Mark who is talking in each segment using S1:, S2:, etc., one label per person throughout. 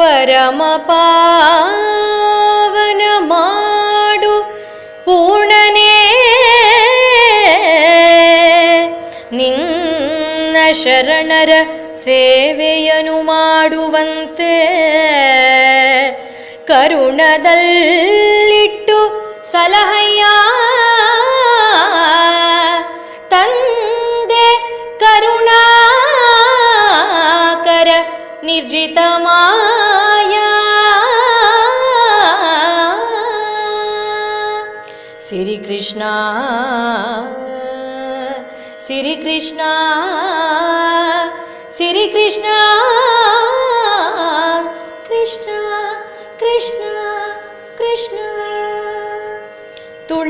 S1: ಪರಮ ಪಾವನ ಮಾಡು ಪೂರ್ಣನೇ. ನಿನ್ನ ಶರಣರ ಸೇವೆಯನು ಮಾಡುವಂತೆ ಕರುಣದಲ್ಲಿಟ್ಟು ಸಲಹಯ್ಯ ತಂದೆ ಕರುಣಾಕರ ನಿರ್ಜಿತ ಮಾಯಾ श्री कृष्णा श्री कृष्णा श्री कृष्णा कृष्णा कृष्णा कृष्णा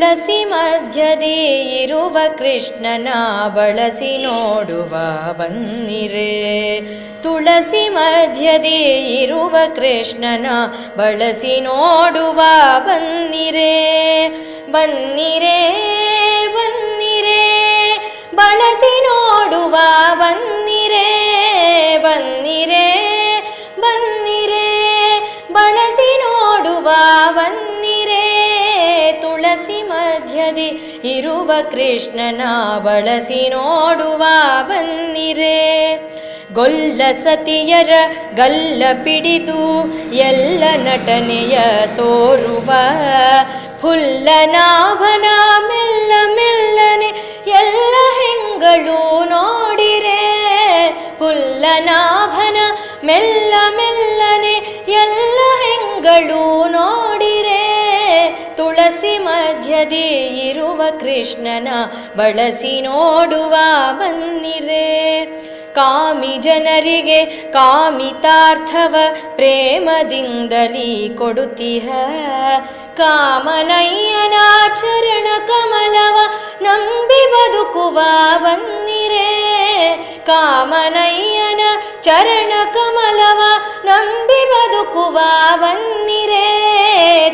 S1: ತುಳಸಿ ಮಧ್ಯದಿ ಇರುವ ಕೃಷ್ಣನ ಬಳಸಿ ನೋಡುವ ಬನ್ನಿರೆ. ತುಳಸಿ ಮಧ್ಯದಿ ಇರುವ ಕೃಷ್ಣನ ಬಳಸಿ ನೋಡುವ ಬನ್ನಿರೆ. ಬನ್ನಿರೆ ಬನ್ನಿರೆ, ಬಳಸಿ ನೋಡುವ ಬನ್ನಿರೆ. ಬನ್ನಿರೆ ಬನ್ನಿರೆ, ಬಳಸಿ ನೋಡುವ ಬನ್ನಿರೆ. ತುಳಸಿ ಮಧ್ಯದಿ ಇರುವ ಕೃಷ್ಣನ ಬಳಸಿ ನೋಡುವ ಬನ್ನಿರೆ ಗೊಲ್ಲ ಸತಿಯರ ಗಲ್ಲ ಪಿಡಿದು ಎಲ್ಲ ನಟನೆಯ ತೋರುವ ಫುಲ್ಲನಾಭನ ಮೆಲ್ಲ ಮೆಲ್ಲನೆ ಎಲ್ಲ ಹೆಂಗಳು ನೋಡಿರೆ. ಫುಲ್ಲನಾಭನ ಮೆಲ್ಲ ಮೆಲ್ಲನೆ ಎಲ್ಲ ಹೆಂಗಳು ಮಧ್ಯದಿ ಇರುವ ಕೃಷ್ಣನ ಬಳಸಿ ನೋಡುವ ಬನ್ನಿರೆ ಕಾಮಿ ಜನರಿಗೆ ಕಾಮಿತಾರ್ಥವ ಪ್ರೇಮದಿಂದಲೀ ಕೊಡುತ್ತಿಹ. ಕಾಮನಯ್ಯನ ಚರಣ ಕಮಲವ ನಂಬಿ ಬದುಕುವ ಬನ್ನಿರೆ ಕಾಮನಯ್ಯನ ಚರಣ ಕಮಲವ ನಂಬಿ ಬದುಕುವ ಬನ್ನಿರೇ.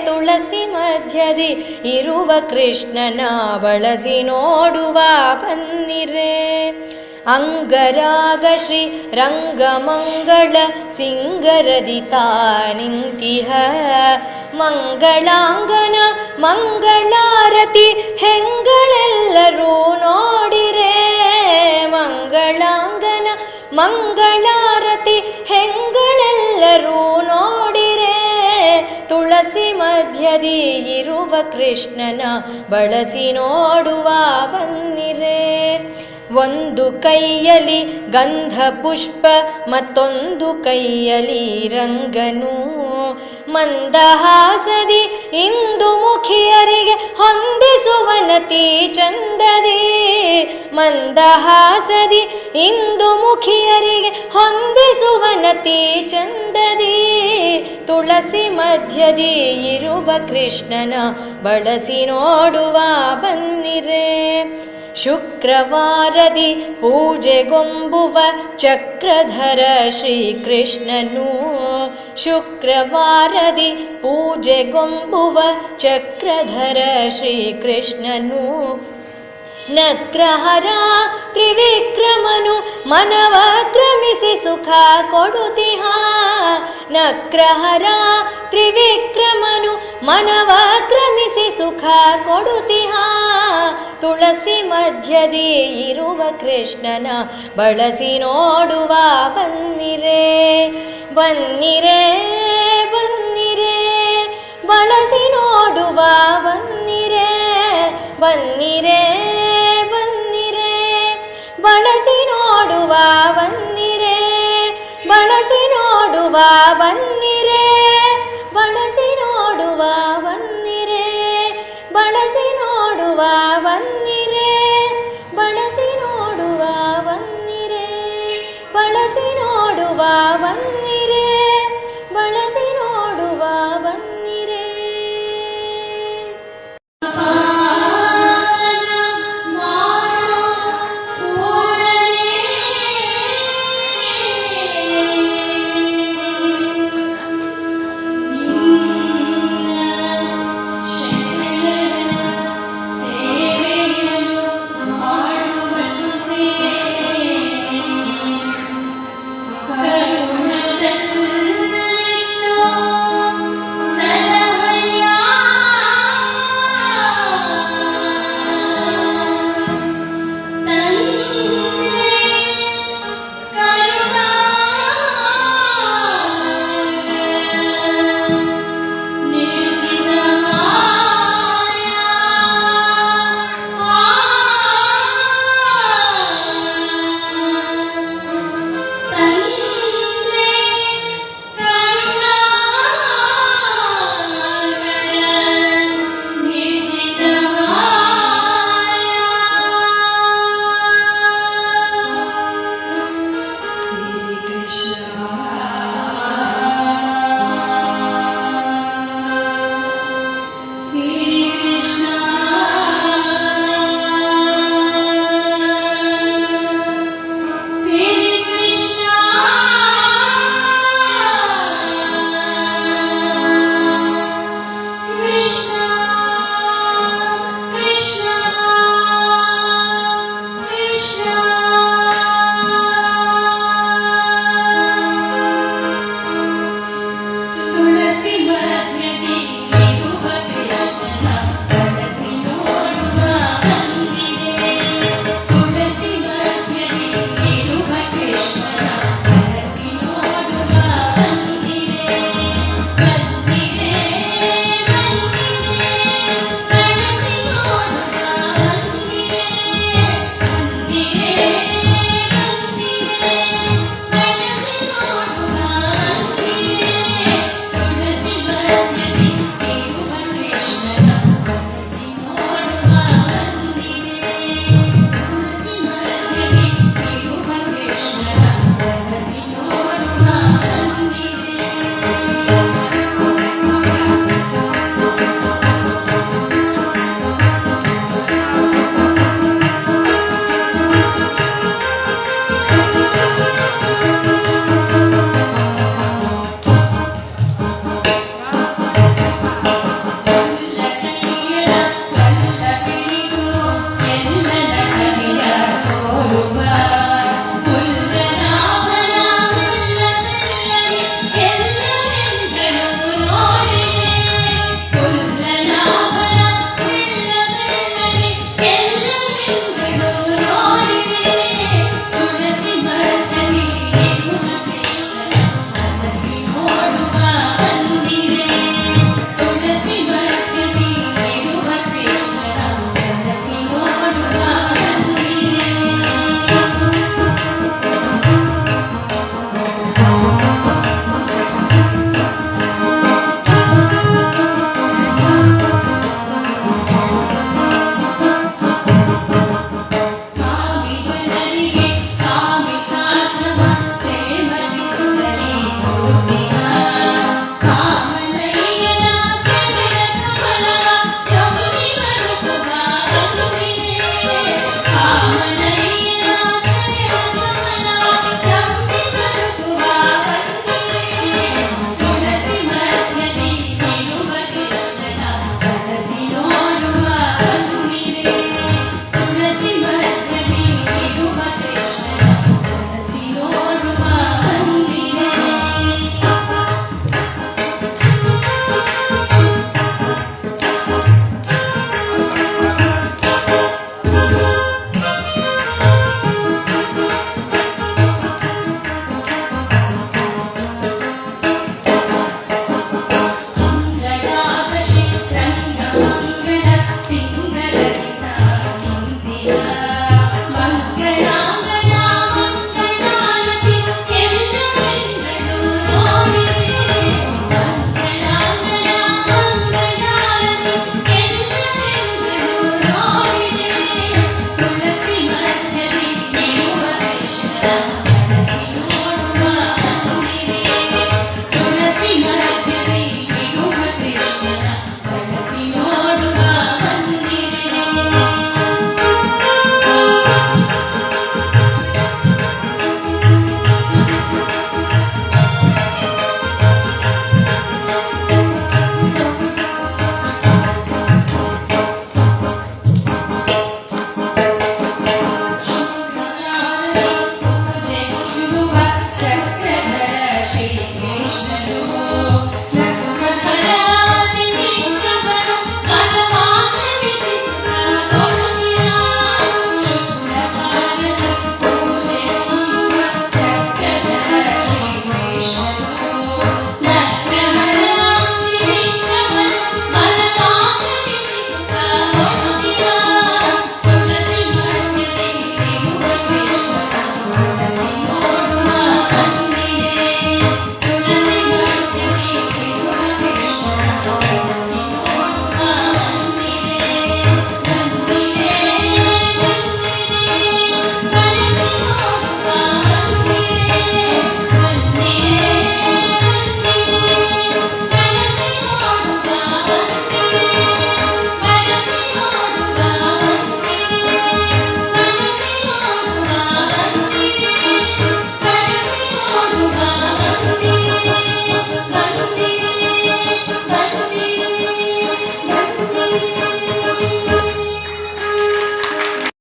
S1: ತುಳಸಿ ಮಧ್ಯದಿ ಇರುವ ಕೃಷ್ಣನ ಬಳಸಿ ನೋಡುವ ಬನ್ನಿರೆ. ಅಂಗರಾಗ ಶ್ರೀ ರಂಗಮಂಗಳ ಸಿಂಗರದಿ ನಿಂತಿಹ ಮಂಗಳಾಂಗನ ಮಂಗಳಾರತಿ ಹೆಂಗಳೆಲ್ಲರೂ ನೋಡಿರೆ ಮಂಗಳಾಂಗನ ಮಂಗಳಾರತಿ ಹೆಂಗಳೆಲ್ಲರೂ ನೋಡಿರೆ ತುಳಸಿ ಮಧ್ಯದಿ ಇರುವ ಕೃಷ್ಣನ ಬಳಸಿ ನೋಡುವ ಬನ್ನಿರೆ ಒಂದು ಕೈಯಲಿ ಗಂಧ ಪುಷ್ಪ ಮತ್ತೊಂದು ಕೈಯಲಿ ರಂಗನು. ಮಂದಹಾಸದಿ ಇಂದು ಮುಖಿಯರಿಗೆ ಹೊಂದಿಸುವನತಿ ಚಂದದಿ. ಮಂದಹಾಸದಿ ಇಂದು ಮುಖಿಯರಿಗೆ ಹೊಂದಿಸುವನತಿ ಚಂದದಿ. ತುಳಸಿ ಮಧ್ಯದಿ ಇರುವ ಕೃಷ್ಣನ ಬಳಸಿ ನೋಡುವ ಬನ್ನಿರೆ. ಶುಕ್ರವಾರದಿ ಪೂಜೆಗೊಂಬುವ ಚಕ್ರಧರ ಶ್ರೀಕೃಷ್ಣನು ಶುಕ್ರವಾರದಿ ಪೂಜೆಗೊಂಬುವ ಚಕ್ರಧರ ಶ್ರೀಕೃಷ್ಣನು ನಗ್ರಹರ ತ್ರಿವಿಕ್ರಮನು ಮನವ ಕ್ರಮಿಸಿ ಸುಖ ಕೊಡುತಿಹ ನಗ್ರಹರ ತ್ರಿವಿಕ್ರಮನು ಮನವ ಕ್ರಮಿಸಿ ಸುಖ ಕೊಡುತಿಹ. ತುಳಸಿ ಮಧ್ಯದಿ ಇರುವ ಕೃಷ್ಣನ ಬಳಸಿ ನೋಡುವ ಬನ್ನಿರೆ ಬನ್ನಿರೆ ಬನ್ನಿರೆ, ಬಳಸಿ ನೋಡುವ ಬನ್ನಿರೆ ಬನ್ನಿರೆ ಬನ್ನಿರೆ, ಬಳಸಿ ನೋಡುವ ಬಳಸಿ ನೋಡುವ ಬನ್ನಿರೆ ಬಳಸಿ ನೋಡುವ ಬನ್ನಿರೆ ಬಳಸಿ ನೋಡುವ ಬನ್ನಿರೆ ಬಳಸಿ ನೋಡುವ ಬನ್ನಿರೆ ಬಳಸಿ ನೋಡುವ ಬನ್ನಿರೆ